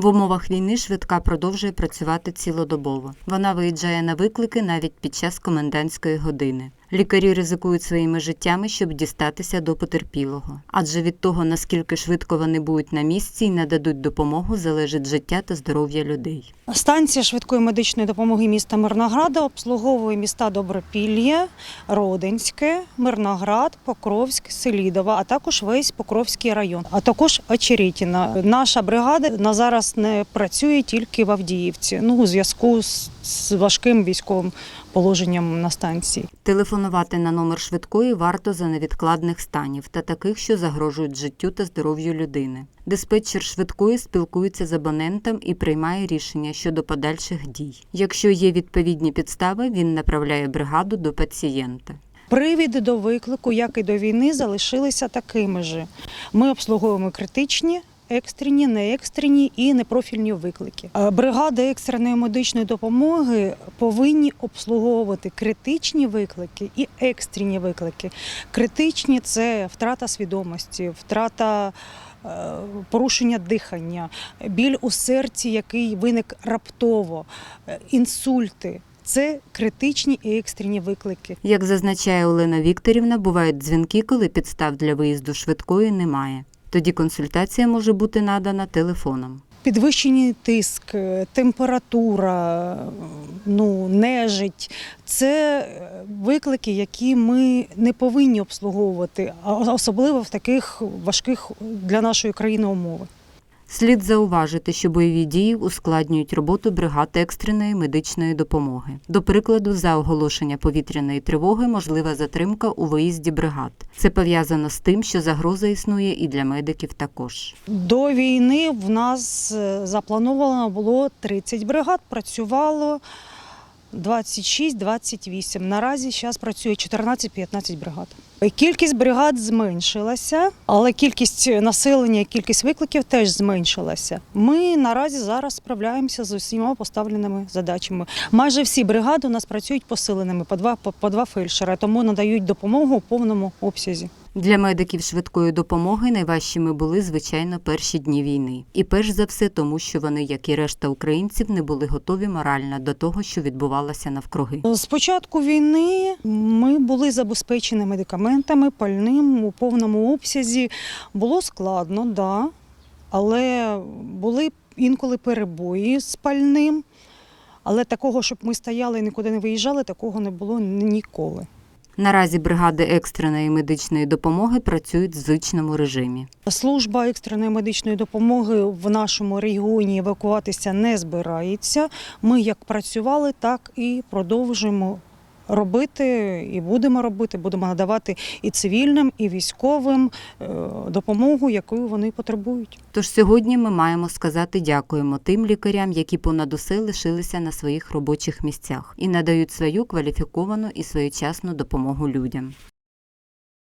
В умовах війни швидка продовжує працювати цілодобово. Вона виїжджає на виклики навіть під час комендантської години. Лікарі ризикують своїми життями, щоб дістатися до потерпілого. Адже від того, наскільки швидко вони будуть на місці і нададуть допомогу, залежить життя та здоров'я людей. Станція швидкої медичної допомоги міста Мирнограда обслуговує міста Добропілля, Родинське, Мирноград, Покровськ, Селідова, а також весь Покровський район, а також Очеретіна. Наша бригада на зараз не працює тільки в Авдіївці. Ну у зв'язку з, важким військовим положенням на станції. Телефонувати на номер швидкої варто за невідкладних станів та таких, що загрожують життю та здоров'ю людини. Диспетчер швидкої спілкується з абонентом і приймає рішення щодо подальших дій. Якщо є відповідні підстави, він направляє бригаду до пацієнта. Привіди до виклику, як і до війни, залишилися такими ж. Ми обслуговуємо критичні. Екстрені, неекстрені і непрофільні виклики. Е, Бригади екстреної медичної допомоги повинні обслуговувати критичні виклики і екстрені виклики. Критичні це втрата свідомості, втрата е, порушення дихання, біль у серці, який виник раптово, е, інсульти. Це критичні і екстрені виклики. Як зазначає Олена Вікторівна, бувають дзвінки, коли підстав для виїзду швидкої немає. Тоді консультація може бути надана телефоном. Підвищений тиск, е, температура, ну, нежить це е, виклики, які ми не повинні обслуговувати, особливо в таких важких для нашої країни умовах. Слід зауважити, що бойові дії ускладнюють роботу бригад екстреної медичної допомоги. До прикладу, за оголошення повітряної тривоги можлива затримка у виїзді бригад. Це пов'язано з тим, що загроза існує і для медиків також. До війни в нас е, заплановано було 30 бригад, працювало 26-28. Наразі зараз працює 14-15 бригад. Кількість бригад зменшилася, але кількість населення, кількість викликів теж зменшилася. Ми наразі зараз справляємося з усіма поставленими задачами. Майже всі бригади у нас працюють посиленими по два по, два фельдшера, тому надають допомогу у повному обсязі. Для медиків швидкої допомоги найважчими були звичайно перші дні війни, і перш за все тому, що вони, як і решта українців, не були готові морально до того, що відбувалося навкруги. З початку війни ми були забезпечені медикаментами, пальним у повному обсязі. Було складно, да, але були інколи перебої з пальним. Але такого, щоб ми стояли і нікуди не виїжджали, такого не було ніколи. Наразі бригади екстреної медичної допомоги працюють в звичному режимі. Служба екстреної медичної допомоги в нашому регіоні евакуватися не збирається. Ми як працювали, так і продовжуємо робити і будемо робити. Будемо надавати і цивільним, і військовим е, допомогу, яку вони потребують. Тож сьогодні ми маємо сказати дякуємо тим лікарям, які понад усе лишилися на своїх робочих місцях і надають свою кваліфіковану і своєчасну допомогу людям.